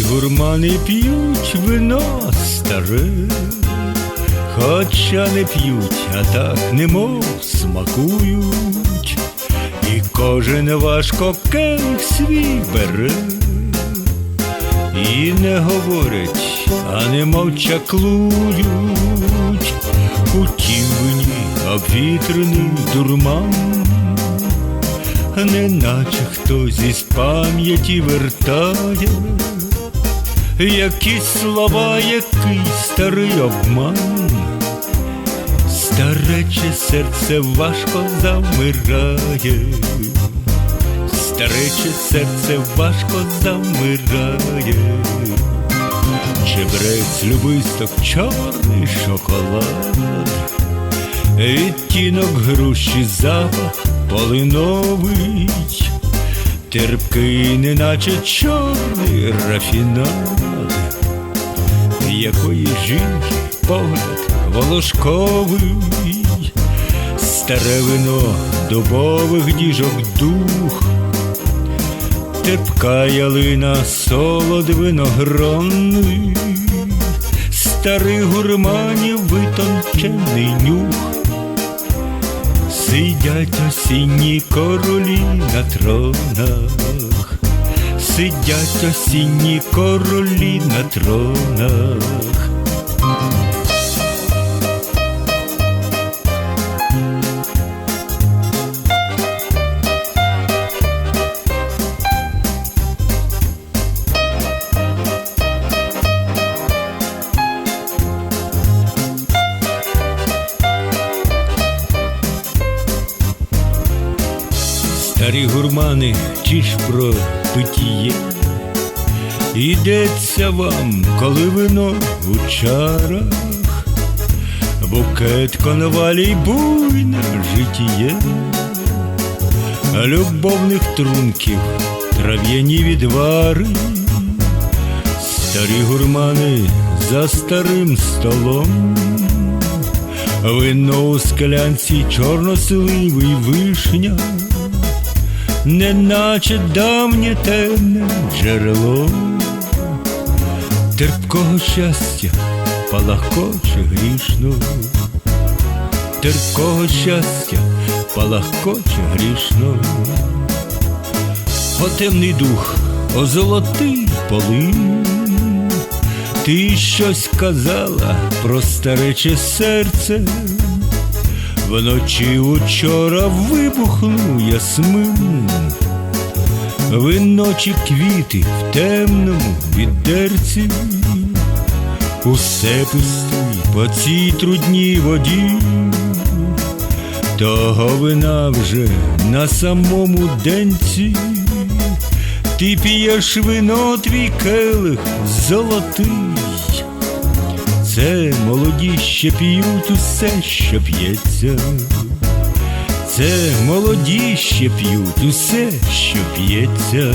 гурмани п'ють вино старе, хоча не п'ють, а так немов смакують, і кожен важко келих свій бере, і не говорять, а не мовчаклують, у тім вині обвітрений дурман. Неначе хтось із пам'яті вертає, якісь слова, який старий обман, старече серце важко завмирає, старече серце важко завмирає, чебрець любисток, чорний шоколад. Відтінок груші запах полиновий, терпкий, неначе чорний рафінад, якої жінки погляд волошковий, старе вино дубових діжок дух, терпка ялина солод виногронний, старих гурманів витончений. Сидять осінні королі на тронах, сидять осінні королі на тронах. Старі гурмани, чи ж про питіє, Ідеться вам, коли вино у чарах, букет коновалій буйне житіє, любовних трунків, трав'яні відвари, старі гурмани за старим столом, вино у склянці чорносливий вишня неначе давнє темне джерело, терпкого щастя палахкоче грішно, терпкого щастя палахкоче грішно, о темний дух, о золотий полин, ти щось казала про старече серце. Вночі учора вибухнув ясмин, виночі квіти в темному відерці, усе пустий по цій трудній воді, того вина вже на самому денці, ти п'єш вино твій келих золотий. Це молоді ще п'ють усе, що п'ється, це молоді ще п'ють усе, що п'ється.